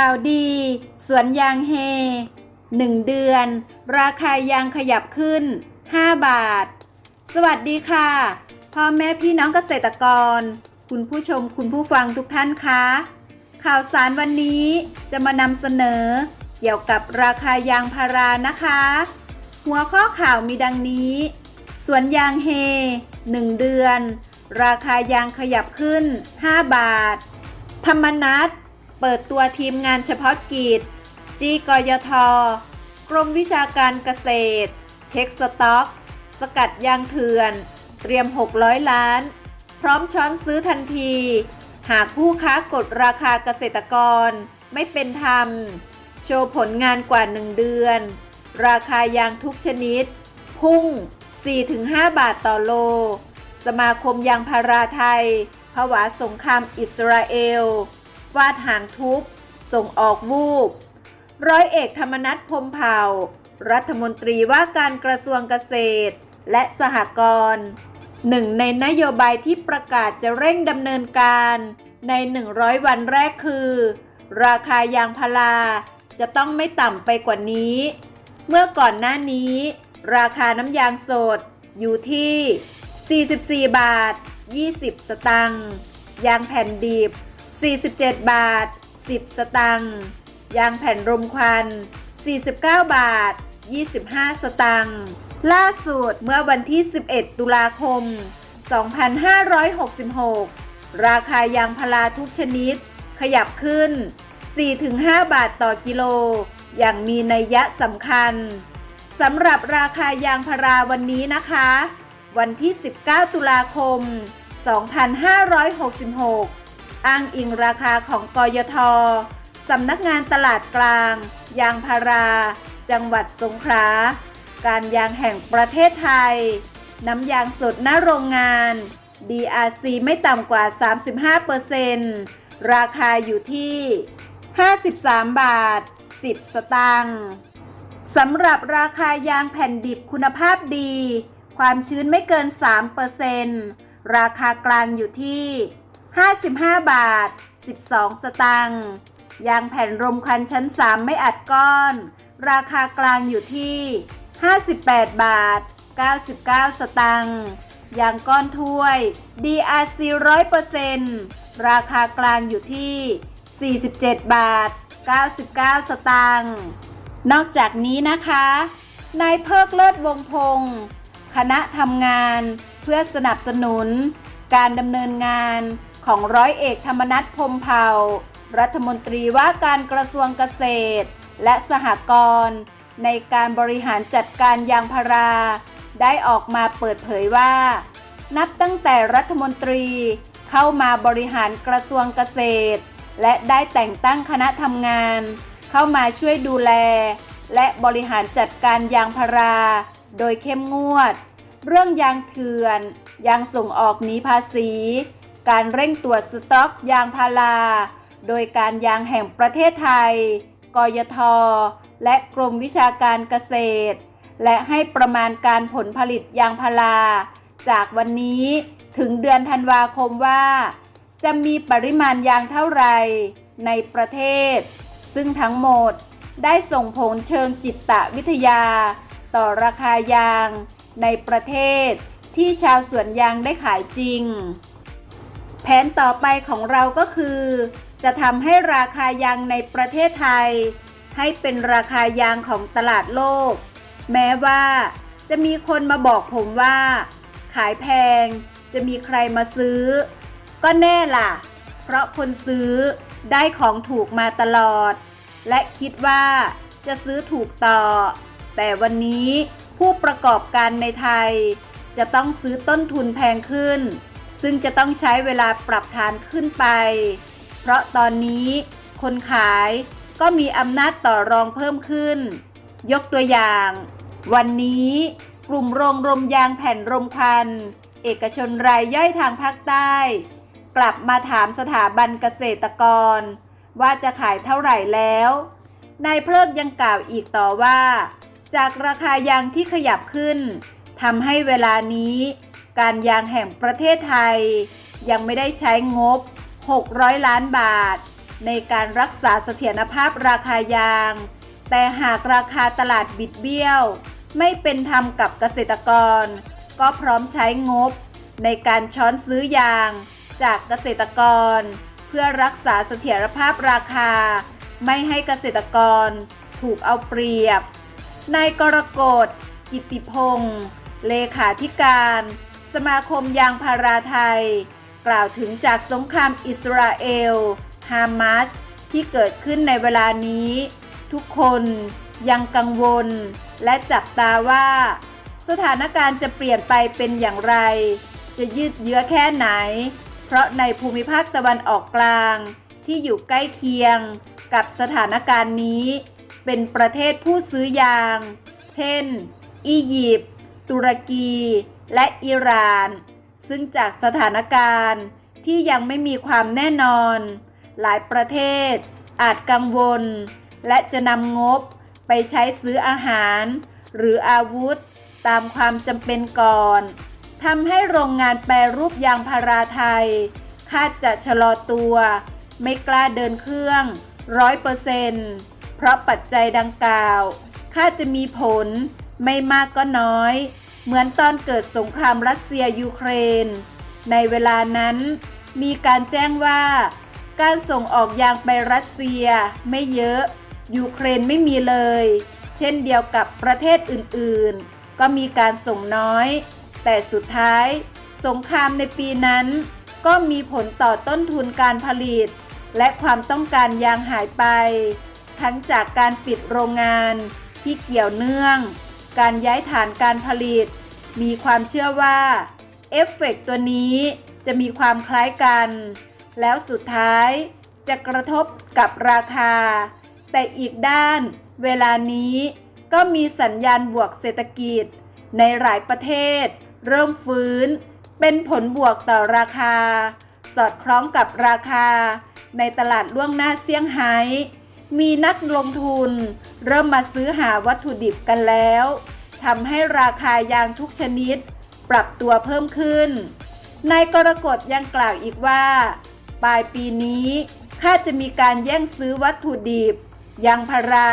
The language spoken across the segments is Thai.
ข่าวดี สวนยางเฮ 1 เดือน ราคายางขยับขึ้น 5 บาท สวัสดีค่ะพ่อแม่พี่น้องเกษตรกร คุณผู้ชมคุณผู้ฟังทุกท่านคะข่าวสารวันนี้จะมานำเสนอ เกี่ยวกับราคายางพารานะคะ หัวข้อข่าวมีดังนี้ สวนยางเฮ 1 เดือน ราคายางขยับขึ้น 5 บาท ธรรมนัต เปิดตัวทีมงานเฉพาะกิจ จีกยท กรมวิชาการเกษตร เช็คสต็อก สกัดยางเถื่อน เตรียม 600 ล้าน พร้อมช้อนซื้อทันที หากผู้ค้ากดราคาเกษตรกรไม่เป็นธรรม โชว์ผลงานกว่า 1 เดือน ราคายางทุกชนิด พุ่ง 4-5 บาทต่อโล สมาคมยางพาราไทยผวาสงครามอิสราเอล ฟาดหางทุบ ส่งออกวูบ ร้อยเอกธรรมนัฐพมเผ่า รัฐมนตรีว่าการกระทรวงเกษตร และสหกรณ์หนึ่งในนโยบายที่ประกาศจะเร่งดำเนินการใน 100 วันแรกคือ ราคายางพาราจะต้องไม่ต่ำไปกว่านี้ เมื่อก่อนหน้านี้ ราคาน้ำยางสดอยู่ที่ 44 บาท 20 สตังค์ ยางแผ่นดิบ 47 บาท 10 สตังค์ยางแผ่นรมควัน 49 บาท 25 สตังค์ล่าสุดเมื่อวันที่ 11 ตุลาคม 2566 ราคายางพาราทุกชนิด ขยับขึ้น 4-5 บาทต่อกิโล อย่างมีนัยยะสำคัญสำหรับราคายางพาราวันนี้นะคะ วันที่ 19 ตุลาคม 2566 อ้างอิงราคาของกยทสำนักงานตลาดกลาง ยางพารา จังหวัดสงขลา การยางแห่งประเทศไทย น้ำยางสดหน้าโรงงาน DRC ไม่ต่ำกว่า 35%ราคาอยู่ที่ 53 บาท 10 สตางค์สำหรับราคายางแผ่นดิบคุณภาพดี ความชื้นไม่เกิน 3%ราคากลางอยู่ที่ 55 บาท 12 สตางค์ยางแผ่นรมควันชั้น 3 ไม่อัดก้อน ราคากลางอยู่ที่ 58 บาท 99 สตางค์ยางก้อนถ้วย DRC 100%ราคากลางอยู่ที่ 47 บาท 99 สตางค์นอกจากนี้นะคะ นายเพิกเลิศวงพงศ์คณะทำงานเพื่อสนับสนุน การดำเนินงาน ของร้อยเอกธรรมนัฐพมเผารัฐมนตรีว่าการกระทรวงเกษตร และสหกรณ์ในการบริหารจัดการยางพารา ได้ออกมาเปิดเผยว่า นับตั้งแต่รัฐมนตรีเข้ามาบริหารกระทรวงเกษตร และได้แต่งตั้งคณะทำงาน เข้ามาช่วยดูแล และบริหารจัดการยางพารา โดยเข้มงวด เรื่องยางเถื่อน ยางส่งออกหนีภาษี การเร่งตรวจสต็อกยางพารา โดยการยางแห่งประเทศไทย กยท และกรมวิชาการเกษตร และให้ประมาณการผลผลิตยางพารา จากวันนี้ถึงเดือนธันวาคมว่า จะมีปริมาณยางเท่าไรในประเทศ ซึ่งทั้งหมดได้ส่งผลเชิงจิตวิทยา ต่อราคายางในประเทศที่ชาวสวนยางได้ขายจริง แผนต่อไปของเราก็คือ จะทำให้ราคายางในประเทศไทย ให้เป็นราคายางของตลาดโลก แม้ว่าจะมีคนมาบอกผมว่า ขายแพงจะมีใครมาซื้อ ก็แน่ล่ะ เพราะคนซื้อได้ของถูกมาตลอด และคิดว่าจะซื้อถูกต่อ แต่วันนี้ผู้ประกอบการในไทย จะต้องซื้อต้นทุนแพงขึ้น ซึ่งจะต้องใช้เวลาปรับฐานขึ้นไป เพราะตอนนี้คนขายก็มีอำนาจต่อรองเพิ่มขึ้น ยกตัวอย่าง วันนี้กลุ่มโรงรมยางแผ่นรมควันเอกชนรายย่อยทางภาคใต้ กลับมาถามสถาบันเกษตรกร ว่าจะขายเท่าไหร่แล้ว นายเพลิกยังกล่าวอีกต่อว่า จากราคายางที่ขยับขึ้นทำให้เวลานี้ การยางแห่งประเทศไทย ยังไม่ได้ใช้งบ 600 ล้านบาท ในการรักษาเสถียรภาพราคายาง แต่หากราคาตลาดบิดเบี้ยว ไม่เป็นธรรมกับเกษตรกร ก็พร้อมใช้งบ ในการช้อนซื้อยางจากเกษตรกร เพื่อรักษาเสถียรภาพราคา ไม่ให้เกษตรกรถูกเอาเปรียบนายกรกฎกิติพงศ์เลขาธิการ สมาคมยางพาราไทย กล่าวถึงจากสงครามอิสราเอล ฮามาสที่เกิดขึ้นในเวลานี้ ทุกคนยังกังวล และจับตาว่า สถานการณ์จะเปลี่ยนไปเป็นอย่างไร จะยืดเยื้อแค่ไหน เพราะในภูมิภาคตะวันออกกลาง ที่อยู่ใกล้เคียงกับสถานการณ์นี้ เป็นประเทศผู้ซื้อยาง เช่น อียิปต์ตุรกี และอิหร่าน ซึ่งจากสถานการณ์ที่ยังไม่มีความแน่นอน หลายประเทศ อาจกังวล และจะนำงบไปใช้ซื้ออาหาร หรืออาวุธตามความจำเป็นก่อนทำให้โรงงานแปรรูปยางพาราไทย คาดจะชะลอตัว ไม่กล้าเดินเครื่องร้อยเปอร์เซนต์เพราะปัจจัยดังกล่าว คาดจะมีผลไม่มากก็น้อย เหมือนตอนเกิดสงครามรัสเซียยูเครน ในเวลานั้นมีการแจ้งว่า การส่งออกยางไปรัสเซียไม่เยอะ ยูเครนไม่มีเลย เช่นเดียวกับประเทศอื่นๆ ก็มีการส่งน้อย แต่สุดท้าย สงครามในปีนั้น ก็มีผลต่อต้นทุนการผลิต และความต้องการยางหายไป ทั้งจากการปิดโรงงานที่เกี่ยวเนื่อง การย้ายฐานการผลิต มีความเชื่อว่าเอฟเฟกต์ตัวนี้จะมีความคล้ายกัน แล้วสุดท้ายจะกระทบกับราคา แต่อีกด้านเวลานี้ก็มีสัญญาณบวกเศรษฐกิจ ในหลายประเทศ เริ่มฟื้น เป็นผลบวกต่อราคา สอดคล้องกับราคา ในตลาดล่วงหน้าเซี่ยงไฮ้ มีนักลงทุน เริ่มมาซื้อหาวัตถุดิบกันแล้วทำให้ราคายางทุกชนิด ปรับตัวเพิ่มขึ้น นายกรกฎยังกล่าวอีกว่า ปลายปีนี้คาดจะมีการแย่งซื้อวัตถุดิบ ยางพารา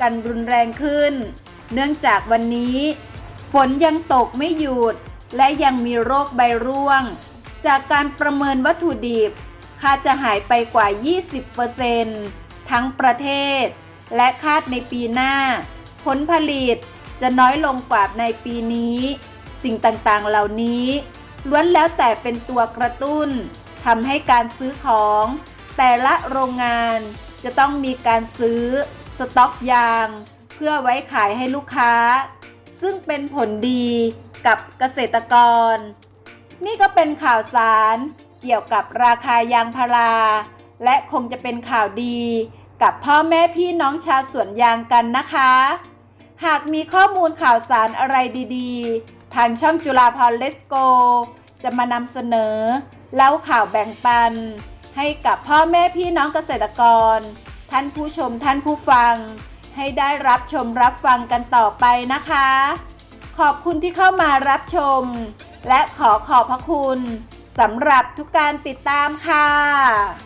กันรุนแรงขึ้น เนื่องจากวันนี้ ฝนยังตกไม่หยุด และยังมีโรคใบร่วง จากการประเมินวัตถุดิบคาดจะหายไปกว่า 20% ทั้งประเทศ และคาดในปีหน้า ผลผลิตจะน้อยลงกว่าในปีนี้ สิ่งต่างๆเหล่านี้ ล้วนแล้วแต่เป็นตัวกระตุ้นทำให้การซื้อของ แต่ละโรงงานจะต้องมีการซื้อสต็อกยาง เพื่อไว้ขายให้ลูกค้า ซึ่งเป็นผลดีกับเกษตรกร นี่ก็เป็นข่าวสารเกี่ยวกับราคายางพารา และคงจะเป็นข่าวดีกับพ่อแม่พี่น้องชาวสวนยางกันนะคะ หากมีข้อมูลข่าวสารอะไรดีๆ ทางช่องจุฬาพรเลสโก จะมานำเสนอ เล่าข่าวแบ่งปัน ให้กับพ่อแม่พี่น้องเกษตรกร ท่านผู้ชมท่านผู้ฟัง ให้ได้รับชมรับฟังกันต่อไปนะคะ ขอบคุณที่เข้ามารับชม และขอขอบพระคุณสำหรับทุกการติดตามค่ะ